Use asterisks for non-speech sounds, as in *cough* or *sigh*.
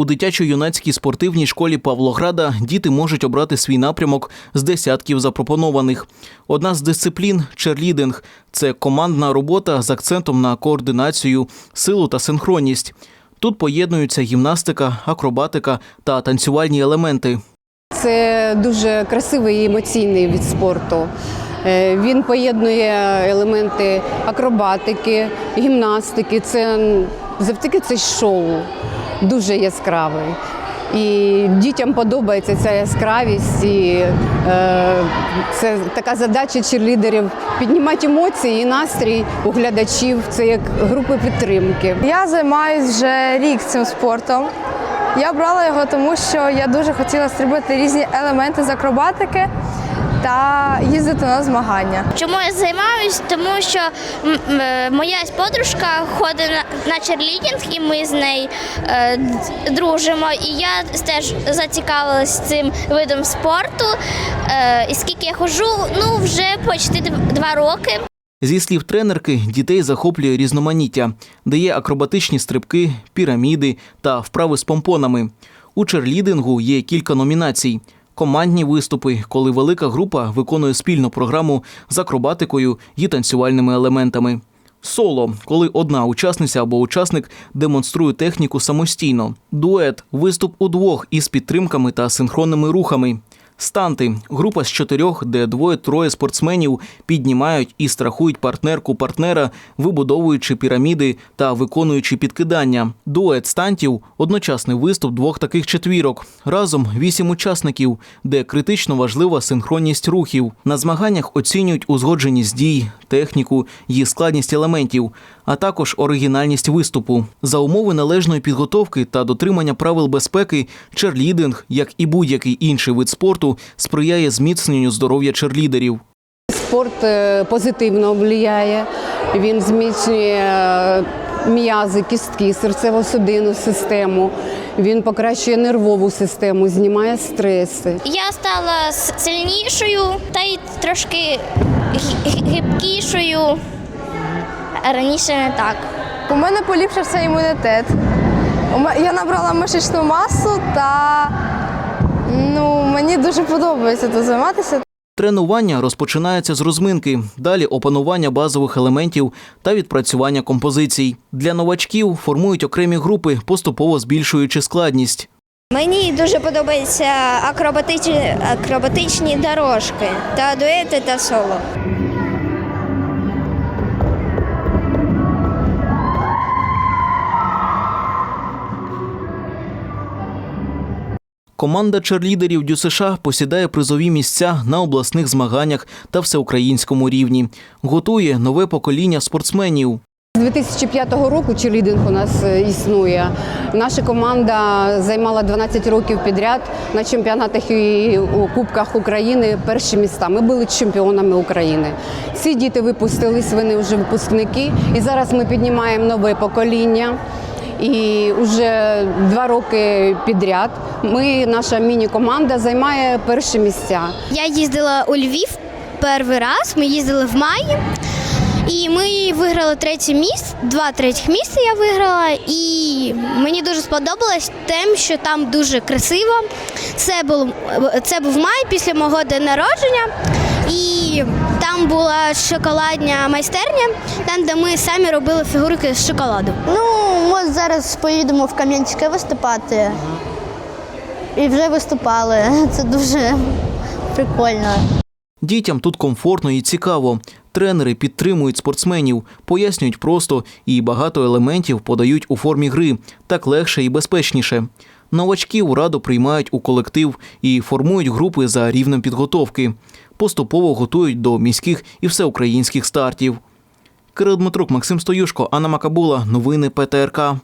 У дитячо-юнацькій спортивній школі Павлограда діти можуть обрати свій напрямок з десятків запропонованих. Одна з дисциплін черлідинг це командна робота з акцентом на координацію, силу та синхронність. Тут поєднуються гімнастика, акробатика та танцювальні елементи. Це дуже красивий і емоційний від спорту. Е, Він поєднує елементи акробатики, гімнастики. Це завдяки це шоу дуже яскравий. І дітям подобається ця яскравість, і е, це така задача черлідерів піднімати емоції і настрій у глядачів. Це як групи підтримки. Я займаюся вже рік цим спортом. Я обрала його тому, що я дуже хотіла стрибати різні елементи з акробатики та їздити на змагання. Чому я займаюсь? Тому що м, моя подружка ходить на, на черлідінг, і ми з нею е, дружимо. І я теж зацікавилась цим видом спорту. Е, і скільки я ходжу, ну вже почти два роки. Зі слів тренерки, дітей захоплює різноманіття, дає акробатичні стрибки, піраміди та вправи з помпонами. У черлідингу є кілька номінацій. Командні виступи, коли велика група виконує спільну програму з акробатикою і танцювальними елементами. Соло, коли одна учасниця або учасник демонструє техніку самостійно. Дует виступ удвох із підтримками та синхронними рухами. Станти група з чотирьох, де двоє-троє спортсменів піднімають і страхують партнерку партнера, вибудовуючи піраміди та виконуючи підкидання. Дует стантів одночасний виступ двох таких четвірок. Разом вісім учасників, де критично важлива синхронність рухів. На змаганнях оцінюють узгодженість дій, техніку, її складність елементів, а також оригінальність виступу. За умови належної підготовки та дотримання правил безпеки, черлідинг, як і будь-який інший вид спорту, сприяє зміцненню здоров'я черлідерів. Спорт е, позитивно впливає, він зміцнює е, м'язи, кістки, серцево-судинну систему, він покращує нервову систему, знімає стреси. Я стала сильнішою та й трошки гибкішою. Раніше не так. У мене поліпшився імунітет. Я набрала мишечну масу та ну, мені дуже подобається тут займатися. Тренування розпочинається з розминки, далі опанування базових елементів та відпрацювання композицій. Для новачків формують окремі групи, поступово збільшуючи складність. Мені дуже подобаються акробатичні, акробатичні дорожки та дуети та соло. Команда черлідерів ДЮСШ посідає призові місця на обласних змаганнях та всеукраїнському рівні. Готує нове покоління спортсменів. З 2005 року черлідинг у нас е, існує. Наша команда займала 12 років підряд на чемпіонатах і Кубках України перші міста. Ми були чемпіонами України. Ці діти випустились, вони вже випускники. І зараз ми піднімаємо нове покоління. І вже два роки підряд ми, наша міні-команда, займає перші місця. Я їздила у Львів перший раз. Ми їздили в маї. І ми виграли третє місце, два третіх місця я виграла, і мені дуже сподобалось тим, що там дуже красиво. Це був, це був май після мого дня народження, і там була шоколадня майстерня, там, де ми самі робили фігурки з шоколаду. Ну, ми зараз поїдемо в Кам'янське виступати. І вже виступали. *laughs* Це дуже прикольно. Дітям тут комфортно і цікаво. Тренери підтримують спортсменів, пояснюють просто і багато елементів подають у формі гри, так легше і безпечніше. Новачків радо приймають у колектив і формують групи за рівнем підготовки. Поступово готують до міських і всеукраїнських стартів. Кирил Дмитрук, Максим Стоюшко, Анна Макабула. Новини ПТРК.